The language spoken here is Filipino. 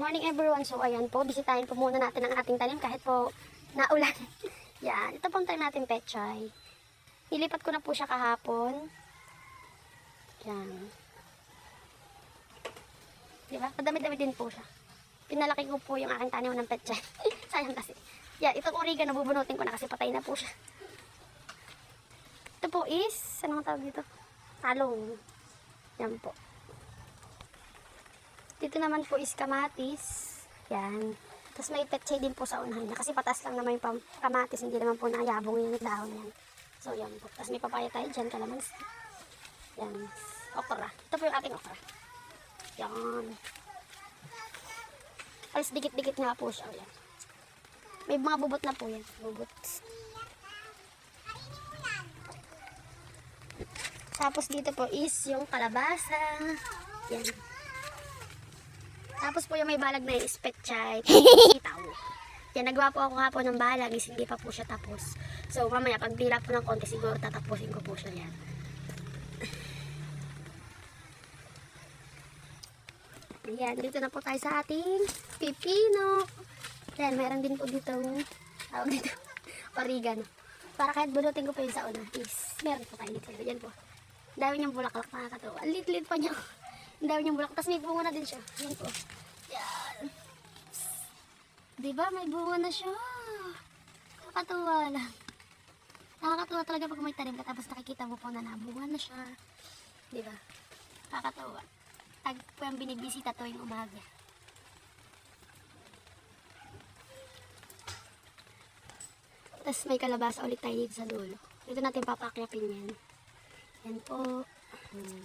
morning everyone. So ayan po, bisitahin po muna natin ang ating tanim kahit po naulan. Yan, ito pong tanim natin pechay. Nilipat ko na po siya kahapon. Yan. Diba? Madami-dami din po siya. Pinalaki ko po yung aking tanim ng pechay. Sayang kasi. Yan, itong oregano bubunutin ko na kasi patay na po siya. Ito po is, anong tawag dito? Talong. Yan po. Dito naman po is kamatis. Yan. Tapos may pechay din po sa unahan niya. Kasi patas lang naman yung kamatis. Hindi naman po nayabong yung dahon yan. So, yan po. Tapos may papaya tayo dyan. Kalamansi. Yan. Okra. Ito po yung ating okra. Yan. Alas dikit-dikit nga po siya. Yan. May mga bubot na po yan. Bubot. Tapos dito po is yung kalabasa. Yan. Tapos po yung may balag na yung spetchay. Itaw. Yan, nagawa po ako hapon ng balag. Is hindi pa po siya tapos. So, mamaya, pag bila po ng konti, siguro tatapusin ko po siya yan. Ayan, dito na po tayo sa ating pipino. Ayan, meron din po dito tawag dito, oregano. Para kahit bunutin ko po yun sa una is meron po tayo dito. Ayan po. Ang dami niyang bulaklak, nakakatawa. Ang lit-lit pa niya. Ang dami niyang bulaklak. Tapos may bunga na din siya. Ayan po. Yan. Diba? May bunga na siya. Nakakatuwa lang. Nakakatuwa talaga pag may tanim ka tapos nakikita mo po na nabunga na siya. Diba? Nakakatuwa. Tag po yung binibisita tuwing umaga. Tapos may kalabasa ulit tayo dito sa dulo. Dito natin papakyapin yan. Yan po. Hmm.